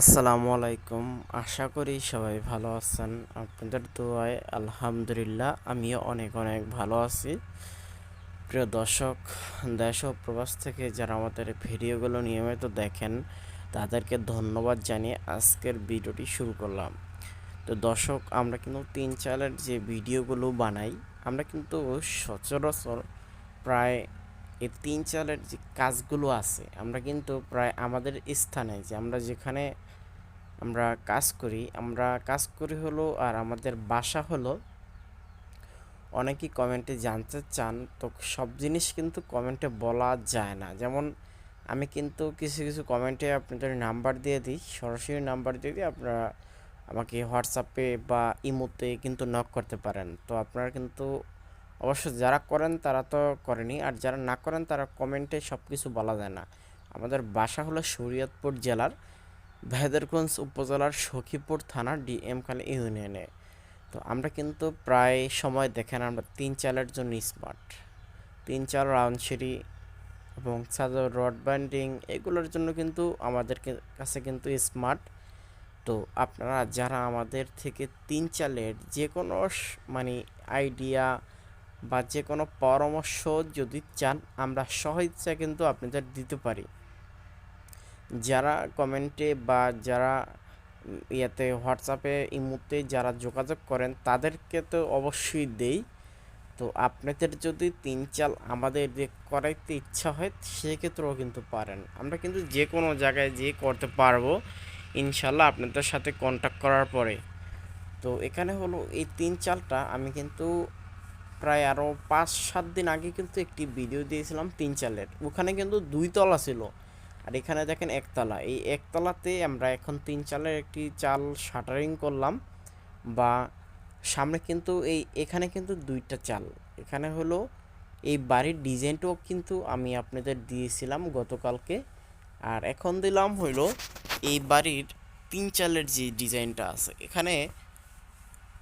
আসসালামু আলাইকুম। আশা করি সবাই ভালো আছেন। আপনাদের দোয়ায় আলহামদুলিল্লাহ আমিও অনেক অনেক ভালো আছি। প্রিয় দর্শক, দেশ প্রবাস থেকে যারা আমাদের ভিডিওগুলো নিয়মিত দেখেন, তাদেরকে ধন্যবাদ জানিয়ে আজকের ভিডিওটি শুরু করলাম। তো দর্শক, আমরা কিন্তু তিন চালের যে ভিডিওগুলো বানাই, আমরা কিন্তু সচরাচর প্রায় এই তিন চালের যে কাজগুলো আছে, আমরা কিন্তু প্রায় আমাদের স্থানে যে আমরা যেখানে আমরা কাজ করি, আমরা কাজ করি হলো আর আমাদের বাসা হলো, অনেকেই কমেন্টে জানতে চান, তো সব জিনিস কিন্তু কমেন্টে বলা যায় না। যেমন আমি কিন্তু কিছু কিছু কমেন্টে আপনাদের নাম্বার দিয়ে দিই, সরাসরি নাম্বার দিয়ে দিই, আপনারা আমাকে হোয়াটসঅ্যাপে বা ইমোতে কিন্তু নক করতে পারেন। তো আপনারা কিন্তু অবশ্য যারা করেন তারা তো করেনি, আর যারা না করেন তারা কমেন্টে সব কিছু বলা যায় না। আমাদের বাসা হলো শরীয়তপুর জেলার ভেদরগঞ্জ উপজেলার সখীপুর থানার ডিএম খালি ইউনিয়নে। তো আমরা কিন্তু প্রায় সময় দেখেন আমরা তিন চালের জন্য স্মার্ট তিন চাল রাউন্ড সিঁড়ি এবং চাদর, রড বাইন্ডিং এগুলোর জন্য কিন্তু আমাদের কাছে কিন্তু স্মার্ট তো আপনারা যারা আমাদের থেকে তিন চালের যে কোনো মানে আইডিয়া বা যে কোনো পরামর্শ যদি চান, আমরা সহজে কিন্তু আপনাদের দিতে পারি। যারা কমেন্টে বা যারা ইয়াতে হোয়াটসঅ্যাপে ইমুতে যারা যোগাযোগ করেন, তাদেরকে তো অবশ্যই দেই। তো আপনাদের যদি তিন চাল আমাদের করাইতে ইচ্ছা হয়, সেক্ষেত্রেও কিন্তু পারেন। আমরা কিন্তু যে কোনো জায়গায় যেয়ে করতে পারব, ইনশাল্লাহ আপনাদের সাথে কন্ট্যাক্ট করার পরে। তো এখানে হলো এই তিন চালটা আমি কিন্তু প্রায় আরও পাঁচ সাত দিন আগে কিন্তু একটি ভিডিও দিয়েছিলাম তিন চালের। ওখানে কিন্তু দুই তলা ছিল। আর এখানে দেখেন একতলা। এই একতলাতে আমরা এখন তিন চালের একটি চাল শাটারিং করলাম বা সামনে কিন্তু এই, এখানে কিন্তু দুইটা চাল। এখানে হলো এই বাড়ির ডিজাইনটাও কিন্তু আমি আপনাদের দিয়েছিলাম গতকালকে। আর এখন দিলাম হলো এই বাড়ির তিন চালের যে ডিজাইনটা আছে। এখানে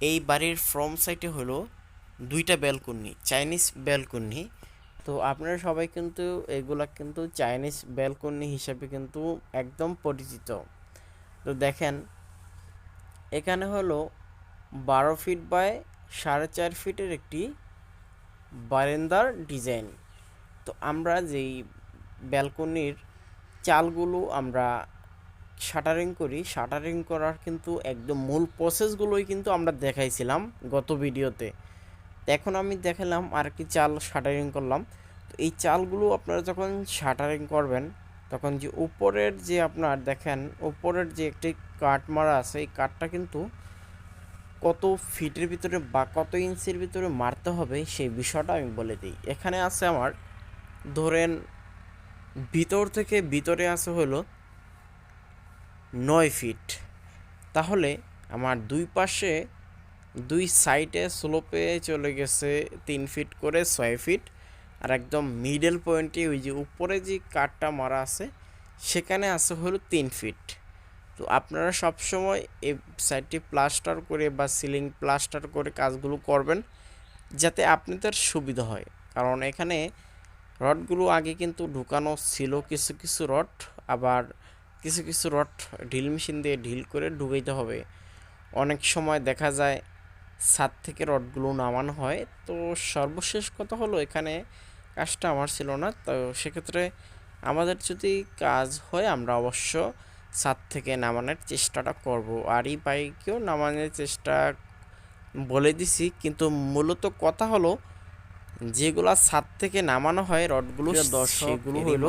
এই বাড়ির ফ্রম সাইডে হলো দুইটা ব্যালকনি, চাইনিজ ব্যালকনি। তো আপনারা সবাই কিন্তু এগুলা কিন্তু চাইনিজ ব্যালকনি হিসাবে কিন্তু একদম পরিচিত। তো দেখেন, এখানে হলো বারো ফিট বাই সাড়ে চার ফিটের একটি বারেন্দার ডিজাইন। তো আমরা যেই ব্যালকনির চালগুলো আমরা শাটারিং করি, শাটারিং করার কিন্তু একদম মূল প্রসেসগুলোই কিন্তু আমরা দেখাইছিলাম গত ভিডিওতে তো এখন আমি দেখালাম আর কি চাল শাটারিং করলাম। তো এই চালগুলো আপনারা যখন শাটারিং করবেন, তখন যে উপরের যে আপনার দেখেন, উপরের যে একটি কাঠ মারা আছে, এই কাঠটা কিন্তু কত ফিটের ভিতরে বা কত ইঞ্চির ভিতরে মারতে হবে সেই বিষয়টা আমি বলে দিই। এখানে আছে আমার, ধরেন ভিতর থেকে ভিতরে আছে হলো নয় ফিট। তাহলে আমার দুই পাশে দুই সাইডে স্লোপে চলে গেছে তিন ফিট করে ছয় ফিট। আর একদম মিডল পয়েন্টে ওই যে উপরে যে কাঠটা মারা আছে, সেখানে আছে হলো তিন ফিট। তো আপনারা সবসময় এই সাইডটি প্লাস্টার করে বা সিলিং প্লাস্টার করে কাজগুলো করবেন, যাতে আপনাদের সুবিধা হয়। কারণ এখানে রডগুলো আগে কিন্তু ঢুকানো ছিল কিছু কিছু রড, আবার কিছু কিছু রড ঢিল মেশিন দিয়ে ঢিল করে ঢুকাইতে হবে। অনেক সময় দেখা যায় ছাদ থেকে রডগুলো নামানো হয়। তো সর্বশেষ কথা হলো এখানে কাজটা আমার ছিল না। তো সেক্ষেত্রে আমাদের যদি কাজ হয়, আমরা অবশ্য ছাদ থেকে নামানোর চেষ্টাটা করব। আর এই বাইকেও নামানোর চেষ্টা বলে দিছি। কিন্তু মূলত কথা হলো যেগুলা ছাদ থেকে নামানো হয় রডগুলো সেগুলো হলো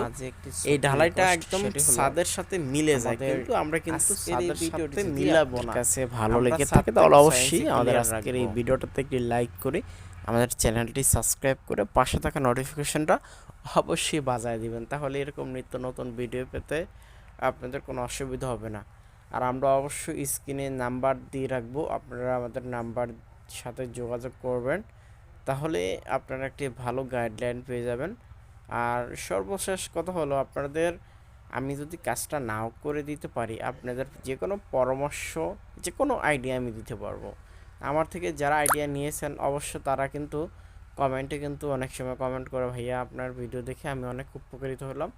এই ঢালাইটা একদম ছাদের সাথে মিলে যায়। কিন্তু আমরা কিন্তু ছাদের সাথে মিলাবো না। কাছে ভালো লেগে থাকে তাহলে অবশ্যই আমাদের আজকের এই ভিডিওটাতে একটি লাইক করে আমাদের চ্যানেলটি সাবস্ক্রাইব করে পাশে থাকা নোটিফিকেশনটা অবশ্যই বাজায় দিবেন। তাহলে এরকম নিত্য নতুন ভিডিও পেতে আপনাদের কোনো অসুবিধা হবে না। আর আমরা অবশ্যই স্ক্রিনে নাম্বার দিয়ে রাখব। আপনারা আমাদের নাম্বার সাথে যোগাযোগ করবেন। তাহলে আপনারা একটি ভালো গাইডলাইন পেয়ে যাবেন। আর সর্বশেষ কথা হলো আপনাদের, আমি যদি কাজটা নাও করে দিতে পারি, আপনাদের যে কোনো পরামর্শ যে কোনো আইডিয়া আমি দিতে পারব। আমার থেকে যারা আইডিয়া নিয়েছেন, অবশ্য তারা কিন্তু কমেন্টে কিন্তু অনেক সময় কমেন্ট করে, ভাইয়া, আপনার ভিডিও দেখে আমি অনেক উপকৃত হলাম।